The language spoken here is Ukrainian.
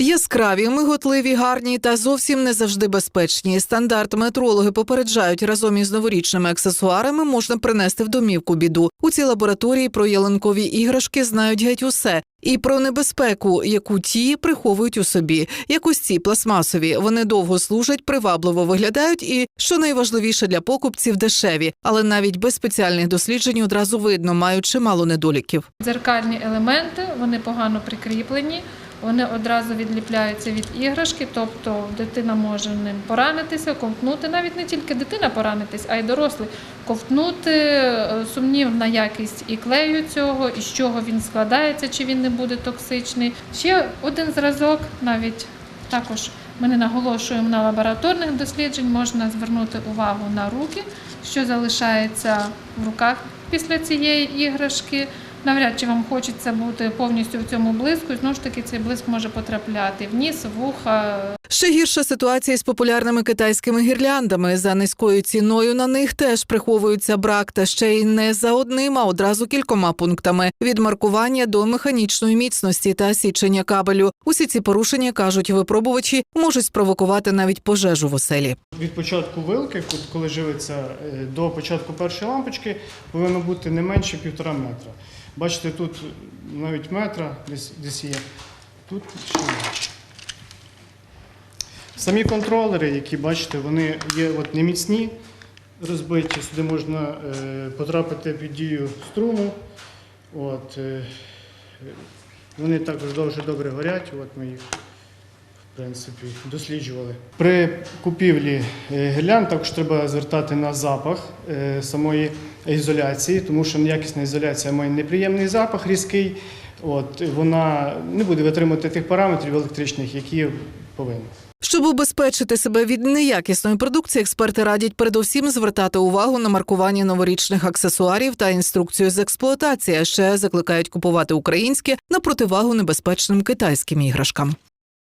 Яскраві, миготливі, гарні та зовсім не завжди безпечні. Стандарт метрологи попереджають разом із новорічними аксесуарами можна принести в домівку біду. У цій лабораторії про ялинкові іграшки знають геть усе. І про небезпеку, яку ті приховують у собі, як ось ці пластмасові. Вони довго служать, привабливо виглядають і, що найважливіше для покупців, дешеві. Але навіть без спеціальних досліджень одразу видно, мають чимало недоліків. Дзеркальні елементи, вони погано прикріплені, вони одразу відліпляються від іграшки, тобто дитина може ним поранитися, ковтнути. Навіть не тільки дитина поранитись, а й дорослий ковтнути, е, сумнівна якість і клею цього, і з чого він складається, чи він не буде токсичний. Ще один зразок, навіть також ми не наголошуємо на лабораторних досліджень, можна звернути увагу на руки, що залишається в руках після цієї іграшки. Навряд чи вам хочеться бути повністю в цьому блиску, і знову ж таки цей блиск може потрапляти в ніс, в вуха. Ще гірша ситуація з популярними китайськими гірляндами. За низькою ціною на них теж приховується брак, та ще й не за одним, а одразу кількома пунктами: від маркування до механічної міцності та січення кабелю. Усі ці порушення кажуть випробувачі можуть спровокувати навіть пожежу в оселі. Від початку вилки, ко- коли живиться е, до початку першої лампочки, повинно бути не менше півтора метра. Бачите, тут навіть метра десь, десь є. Тут ще. Самі контролери, які бачите, вони є от неміцні, розбиті. Сюди можна е, потрапити під дію струму. От, е, вони також дуже добре горять. От ми їх принципі, досліджували. При купівлі е, також треба звертати на запах е, самої ізоляції, тому що неякісна ізоляція має неприємний запах різкий. От, вона не буде витримувати тих параметрів електричних, які повинна. Щоб убезпечити себе від неякісної продукції, експерти радять передусім звертати увагу на маркування новорічних аксесуарів та інструкцію з експлуатації. А ще закликають купувати українське на противагу небезпечним китайським іграшкам.